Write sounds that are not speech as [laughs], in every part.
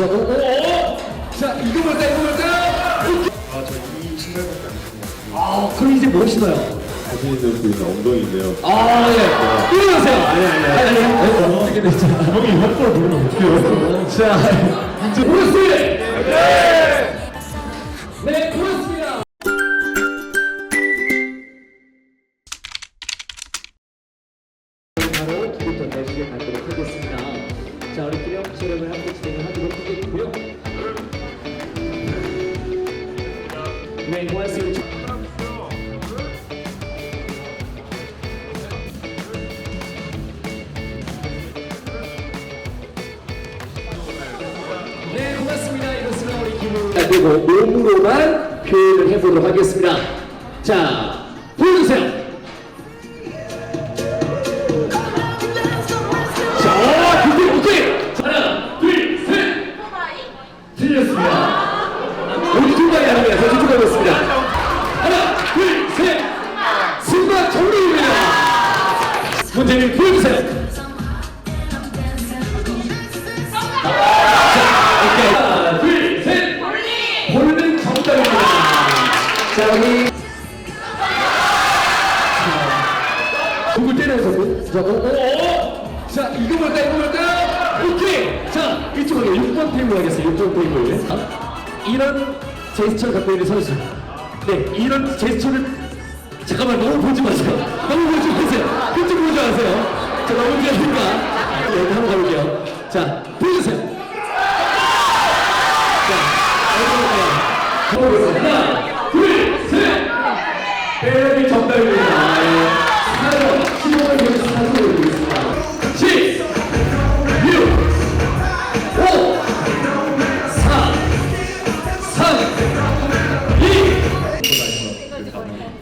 자, 오, 오, 오! 자, 이거 볼까, 이거 볼까? 아, 저 이 신발밖에 안 신는 것 같아요. 아, 그럼 이제 뭐 신어요? 사진 있는 부위는 엉덩이인데요. 아, 예. 일어나세요. 아니, 아니, 아니. 아니, 아니. 어떻게 됐죠? 형이 헛걸 부르면 어떡해요? 자, 이제 브루스! 네! 네, 그렇 촬영을 함께 진행을 하도록 하겠고요. 네, 고맙습니다. 네, 고맙습니다. 이것으로 우리 기분 그리고 몸으로만 표현을 해보도록 하겠습니다. 자, 보여주세요. 자, 누구 때려서 자, 오, 오, 오. 자, 이거 볼까, 이거 볼까? 오케이. 자, 이쪽으로 6번 테이블 하겠어요. 6번 테이블. 자, 이런 제스처를 갖고 있는 선수. 네, 이런 제스처를 잠깐만 너무 보지 마세요. 너무 보지 마세요. 그쪽 보지 마세요. 자, 너무 귀하니까 여기 한번 가볼게요. 자, 보여주세요. 하나, 둘, 셋! 배열이 정답입니다. 네. 사전, 15월 여기 사전을 올리겠습니다. 7, 6, 5, 4, 3, 2,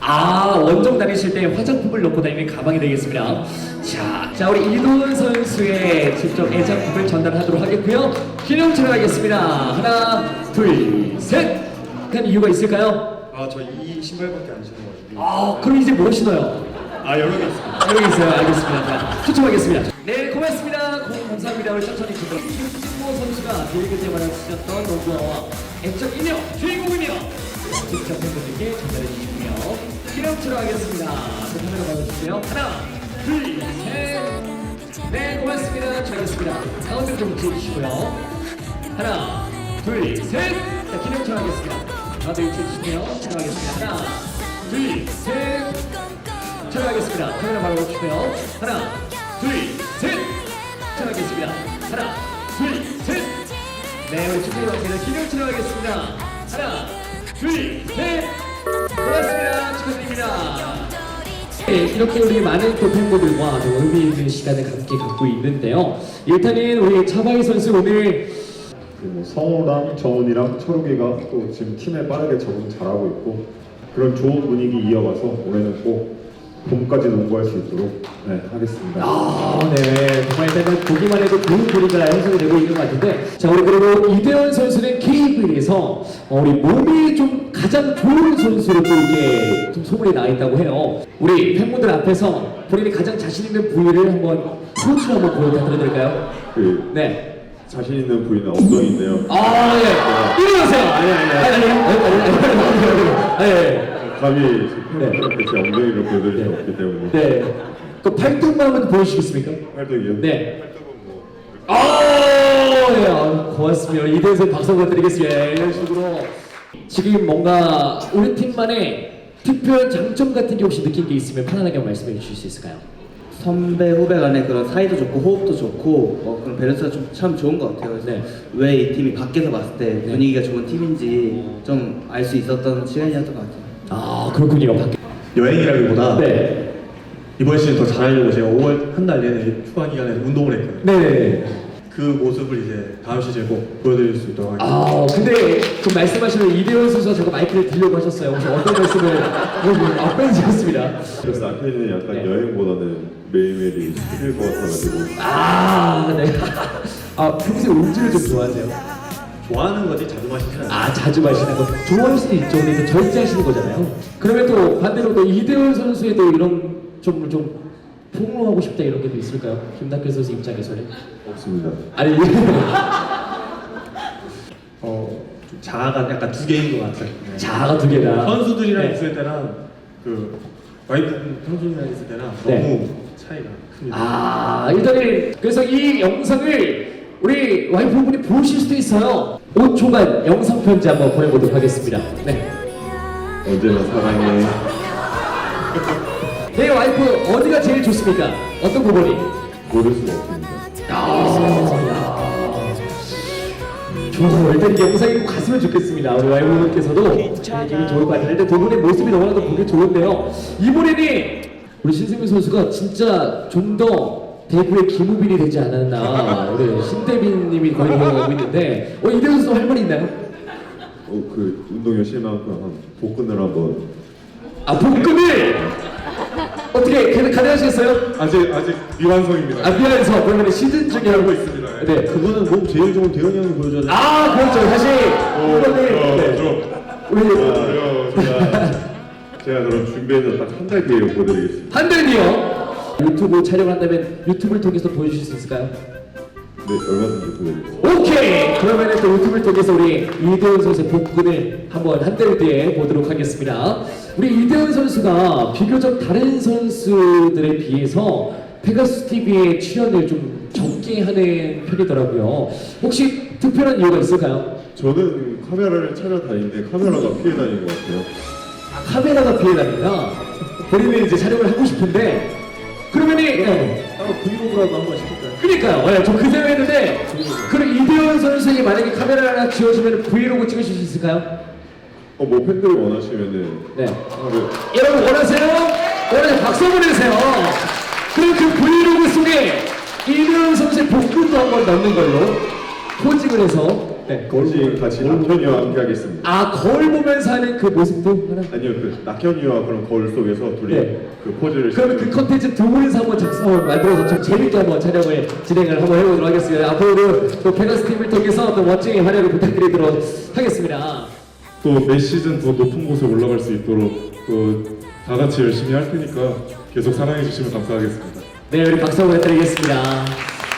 아 원정 다니실 때 화장품을 넣고 다니는 가방이 되겠습니다. 자, 자 우리 이도훈 선수의 직접 애장품을 전달하도록 하겠고요. 기념 촬영하겠습니다. 하나, 둘, 셋. 한 이유가 있을까요? 아, 저 이 신발밖에 안 같아요. 아, 그럼 이제 뭐 신어요? 아, 여러 개 있습니다. 여기 있어요. 알겠습니다. 자, 초청하겠습니다. 네, 고맙습니다. 고, 감사합니다. 우리 천천히 주도록. 김승모 선수가 비리그 때마다 쓰셨던 액적 인형 주인공이며 직접 팬분들께 전달해 주시고요. 기념 촬영하겠습니다. 자, 카메라 받아주세요. 하나, 둘, 셋. 네, 고맙습니다. 잘했습니다. 가운데 좀 지어주시고요. 하나, 둘, 셋. 자, 기념 촬영하겠습니다. 가운데 지어주시고요. 촬영하겠습니다. 하나, 둘, 셋. 촬영하겠습니다. 카메라 바로 주세요. 하나, 둘, 셋. 촬영하겠습니다. 하나, 둘, 셋. 네, 우리 축구의 관계는 기념 촬영하겠습니다. 하나, 둘, 셋. 고맙습니다. 축하드립니다. 네, 이렇게 우리 많은 또 팬분들과 또 의미 있는 시간을 함께 갖고 있는데요. 일단은 우리 차바이 선수 오늘 뭐 성호랑 정훈이랑 철욱이가 또 지금 팀에 빠르게 적응 잘하고 있고 그런 좋은 분위기 이어가서 올해는 꼭 봄까지 농구할 수 있도록 네, 하겠습니다. 아, 네. 정말 일단은 보기만 해도 좋은 분위기가 형성이 되고 있는 것 같은데. 자, 우리 그리고 이대원 선수는 KBL에서 우리 몸이 좀 가장 좋은 선수로 또 이게 좀 소문이 나 있다고 해요. 우리 팬분들 앞에서 본인이 가장 자신 있는 부위를 한번 포즈 한번 보여드릴까요? 그 네. 자신 있는 부위는 엉덩이인데요. 아, 예. 일어나세요. 아니, 아니, 아니. 아니, 아니, 아니, 아니, 아니, 아니. 감히 네. 제 엉덩이를 보여드릴 수 없기 때문에 네. 그 팔뚝만 한번 보여주시겠습니까? 활동이요. 네. 아, 네, 아, 고맙습니다. 이대에서 박수 한번 드리겠습니다. 예, 이런 식으로 지금 뭔가 우리 팀만의 특별한 장점 같은 게 혹시 느낀 게 있으면 편안하게 말씀해 주실 수 있을까요? 선배 후배 간의 그런 사이도 좋고 호흡도 좋고 어, 그런 밸런스가 좀 참 좋은 것 같아요. 그래서 네. 왜 이 팀이 밖에서 봤을 때 분위기가 좋은 팀인지 좀 알 수 있었던 시간이었던 것 같아요. 아, 그렇군요. 여행이라기보다 네. 이번 시즌 더 잘하려고 제가 5월 한 달 내내 휴가 기간에 운동을 했거든요. 네. 그 모습을 이제 다음 시즌에 꼭 보여드릴 수 있도록 하겠습니다. 아, 근데 그 말씀하시는 이대원 선수가 제가 마이크를 들려고 하셨어요. 혹시 어떤 말씀을 아, 빼주셨습니다. 그래서 남편이는 약간 네. 여행보다는 매일매일이 힘들 것 같아가지고 아, 네. 아, 평소에 음주를 좀 좋아하세요? 좋아하는 거지 자주 않아요. 아 자주 마시는 거 좋아할 수도 있죠 근데 이제 절제하시는 거잖아요 그러면 또 반대로 또 이대훈 선수의 또 이런 좀, 좀 폭로하고 싶다 이런 게또 있을까요? 김낙현 선수 입장에서는 없습니다. 아니 [laughs] 자아가 약간 두 개인 것 같아요. 자아가 두 개다. 선수들이랑 네. 있을 때랑 그 와이프 선수들이랑 있을 때랑 네. 너무 차이가 큽니다. 아, 일단은 그래서 이 영상을 우리 와이프분이 보실 수도 있어요. 5초간 영상 편지 한번 보내보도록 하겠습니다. 네. 언제나 사랑해. 내 [laughs] 와이프 어디가 제일 좋습니까? 어떤 부분이? 모를 수가 없습니다. 아, 좋아요. 일단 이 영상이 꼭 갔으면 좋겠습니다. 우리 와이프분께서도 기분이 좋을 것 같은데 두 분의 모습이 너무나도 보기 좋은데요. 이번에는 우리 신승민 선수가 진짜 좀더 대구의 김우빈이 되지 않았나 우리 신대빈님이 거의 되어가고 있는데 어 이대 선수 할 말이 있나요? 어, 그 운동 열심히 한한 복근을 한번 아 복근을 어떻게 가- 가능하시겠어요? 아직 아직 미완성입니다. 아 미안해서 그러면 시즌 중에 하고 있습니다. 네. 그분은 몸 제일 좋은 대현이 형이 보여줘야 돼. 아 그렇죠 사실 이거는 네. 우리 제가, 제가 그럼 준비해서 딱 한 달 뒤에 보여드리겠습니다. 한달이요 유튜브 촬영을 한다면 유튜브를 통해서 보여주실 수 있을까요? 네, 얼마든지 보여드리겠습니다. 오케이 그러면 또 유튜브를 통해서 우리 이대훈 선수의 복근을 한번 한달 뒤에 보도록 하겠습니다 우리 이대훈 선수가 비교적 다른 선수들에 비해서 페가스 TV에 출연을 좀 적게 하는 편이더라고요 혹시 특별한 이유가 있을까요? 저는 카메라를 찾아다니는데 카메라가 피해 다니는 것 같아요. 아, 카메라가 피해 다닌다 본인은 이제 촬영을 하고 싶은데 그러면은 네. 따로 브이로그라도 한번 시킬까요? 그러니까요. 예, 저그 생각했는데 그럼 이대현 선수에게 만약에 카메라 하나 지어주면 브이로그 찍으실 수 있을까요? 어, 뭐 팬들이 원하시면은 네. 하루 여러분 원하세요? 원하세요? 박수 해주세요. 그럼 그 브이로그 속에 이대현 선수의 복근도 한번 넣는 걸로 포징을 해서 네. 거시 같이 낙현이와 함께 하겠습니다. 아 거울 보면서 하는 그 모습도 하나 아니요, 그 낙현이와 그런 거울 속에서 둘이 네. 그 포즈를 그러면 그 컨텐츠 두 분이서 한번 작성을 만들어서 좀 재밌게 한번 촬영을 진행을 한번 해보도록 하겠습니다. 앞으로도 또 페가스 팀을 통해서 또 멋진 활약을 부탁드리도록 하겠습니다. 또매 시즌 더 높은 곳에 올라갈 수 있도록 또다 같이 열심히 할 테니까 계속 사랑해 주시면 감사하겠습니다. 네, 우리 박수 한번 부탁드리겠습니다.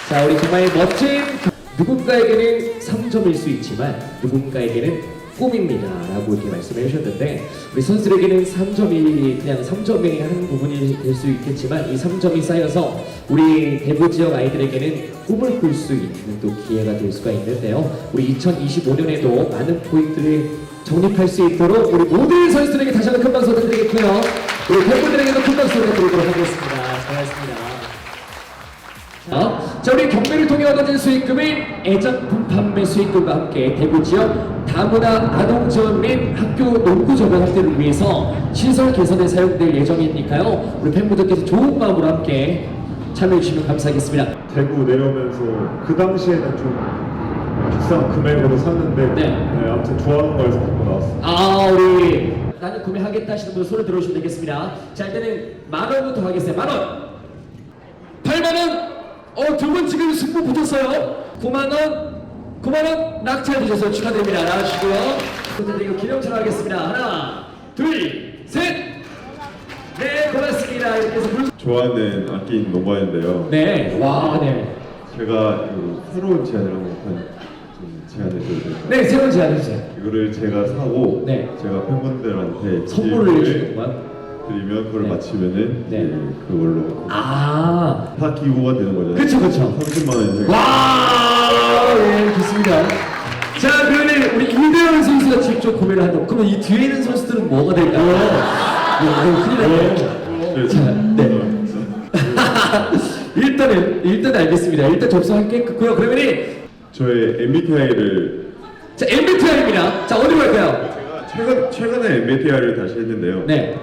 자, 우리 정말 멋진 누군가에게는 3점일 수 있지만 누군가에게는 꿈입니다. 라고 이렇게 말씀해 주셨는데 우리 선수들에게는 3점이 그냥 3점이 한 부분이 될 수 있겠지만 이 3점이 쌓여서 우리 대구 지역 아이들에게는 꿈을 꿀 수 있는 또 기회가 될 수가 있는데요. 우리 2025년에도 많은 포인트를 정립할 수 있도록 우리 모든 선수들에게 다시 한번 큰 박수 부탁드리겠고요. 우리 팬분들에게도 큰 박수 부탁드리도록 하겠습니다. 고맙습니다. 자, 자, 우리 경매를 통해 얻어진 수익금은 애장품 판매 수익금과 함께 대구 지역 다문화 아동 지원 및 학교 농구 전문 확대를 위해서 시설 개선에 사용될 예정이니까요. 우리 팬분들께서 좋은 마음으로 함께 참여해 주시면 감사하겠습니다. 대구 내려오면서 그 당시에는 좀 비싼 금액으로 샀는데 네. 아무튼 좋아하는 거에서 갖고 나왔어요. 아, 우리 나는 구매하겠다 하시는 분 손을 들어주시면 되겠습니다. 자, 일단은 만 원부터 하겠습니다. 만 원. 8만 원. 어, 두 분 지금 승부 붙었어요. 9만 원. 9만 원 낙찰 주셔서 축하드립니다. 나와주시고요. 부탁드리고 기념처럼 하겠습니다. 하나, 둘, 셋. 네, 고맙습니다. 이렇게 해서 불... 좋아하는 악기인 노바인데요. 네, 와, 네. 제가 그 새로운 제안을 한번 좀 제안해 줘도 될까요? 네, 새로운 제안 해주세요. 이거를 제가 사고 네. 제가 팬분들한테 선물을 기부를 해주는 건가요? 드리면 그걸 네. 마치면은 네. 이제 그걸로 아, 다 기부가 되는 거잖아요. 그쵸, 그쵸. 30만 원 이상. 와, 예, 좋습니다. 자, 그러면 우리 이대현 선수가 직접 구매를 한다고. 그러면 이 뒤에 있는 선수들은 뭐가 될까요? 야, 이거 큰일 났네. 네. 자, 네. [laughs] 일단은, 일단 알겠습니다. 일단 접수할게고요. 그러면은, 저의 MBTI를 자, MBTI입니다. 자, 어디로 갈까요? 최근 최근에 MBTI를 다시 했는데요. 네.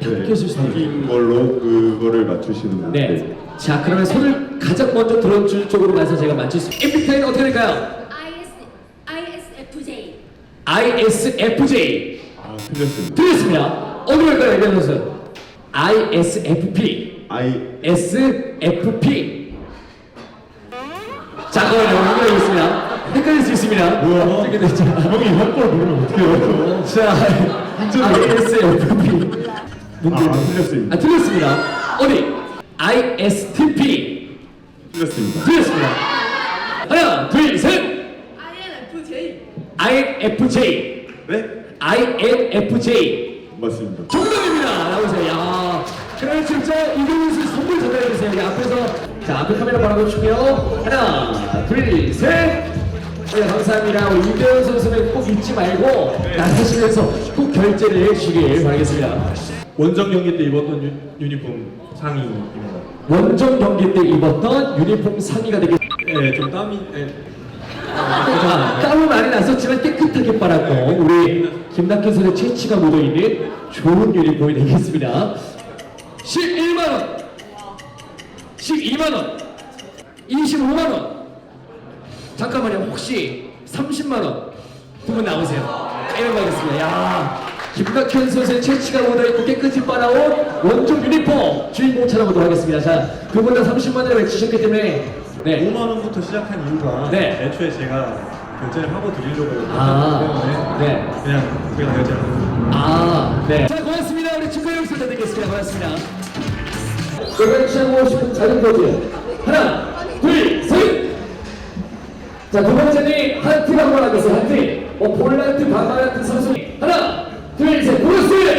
바뀌었을 수도 있어요. 바뀐 걸로 그거를 맞추시는 분들. 네. 자, 그러면 손을 가장 먼저 들어줄 쪽으로 가서 제가 맞출 수. MBTI는 어떻게 될까요? IS, ISFJ. ISFJ. 아, 틀렸습니다. 틀렸습니다. 어디로 갈까요, 선수? ISFP. I SFP. 잠깐만요, 헷갈리겠습니다. 헷갈릴 수 있습니다. 뭐야? 형이 형걸 모르면 어떡해요? 자, ISFP. 아, 틀렸습니다. 아, 틀렸습니다. 어디? ISTP. 틀렸습니다. 틀렸습니다. 하나, 둘, 셋. INFJ. INFJ. 네? INFJ. 맞습니다. 정답입니다. 나오세요. 야. 그럼 진짜 이경수 선물 전달해 주세요. 여기 앞에서 자 앞에 카메라 바라보 주시고요. 하나, 둘, 셋. 네, 감사합니다. 우리 이대현 선수는 꼭 잊지 말고 나가시면서 꼭 결제를 해주시길 바라겠습니다. 원정 경기 때 입었던 유, 유니폼 상의입니다. 원정 경기 때 입었던 유니폼 상의가 되겠. 예, 좀 땀이 예. 자, 땀은 많이 났었지만 깨끗하게 빨았고 우리 김낙현 선수의 채취가 묻어있는 좋은 유니폼이 되겠습니다 11만원 12만원 25만원 잠깐만요 혹시 30만 원 두 분 나오세요 이런 거 하겠습니다 야 김낙현 선수의 채취가 묻어있고 깨끗이 빨아온 원종 유니폼 주인공 찾아보도록 하겠습니다 자두 분다 30만 원을 외치셨기 때문에 네 5만 원부터 시작한 이유가 네. 애초에 제가 결제를 하고 드리려고 아, 했기 때문에 네. 그냥 제가 결제를 하고 아, 네. 자, 고맙습니다. 우리 축하 영수 드리겠습니다. 고맙습니다. 여러분 취하고 싶은 작은 포즈. 하나! 자, 두 번째는 한팀 한번 하겠습니다. 한 팀. 어, 볼란트, 바바란트 선수. 하나, 둘, 셋. 고맙습니다.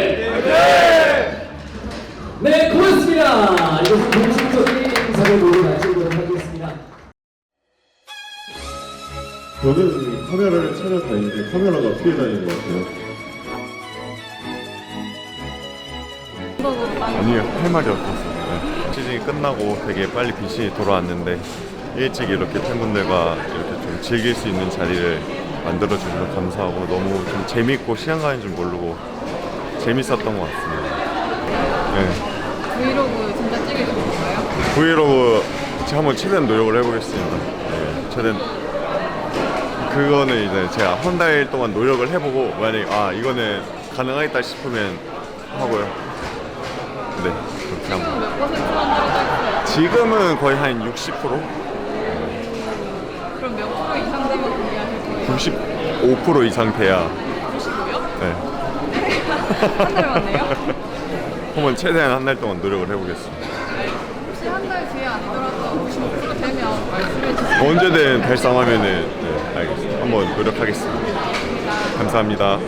네, 고맙습니다. 이것은 공식적인 인사를 모두 마치도록 하겠습니다. 저는 카메라를 찾아다니는데 카메라가 피해 다니는 것 같아요. 아니 할 말이 없었어요. 시즌이 끝나고 되게 빨리 빛이 돌아왔는데 일찍 이렇게 팬분들과 이렇게 좀 즐길 수 있는 자리를 만들어 주셔서 감사하고 너무 좀 재밌고 시간 가는 줄 모르고 재밌었던 것 같습니다. 네. 브이로그 진짜 찍을 건가요? 브이로그 제가 한번 최대한 노력을 해보겠습니다. 네, 최대한 그거는 이제 제가 한 달 동안 노력을 해보고 만약 아 이거는 가능하겠다 싶으면 하고요. 네 그렇게 한번. 몇 퍼센트 만들어져 지금은 거의 한 60%? 되면 공개하실 거예요? 95% 이상 돼야 95요? 네. 한달 왔네요? [laughs] 한번 최대한 한 달 동안 노력을 해보겠습니다. 혹시 한 달 뒤에 아니더라도 95% 되면 말씀해 주세요. 언제든 달성하면은 네, 알겠습니다. 한번 노력하겠습니다. 감사합니다.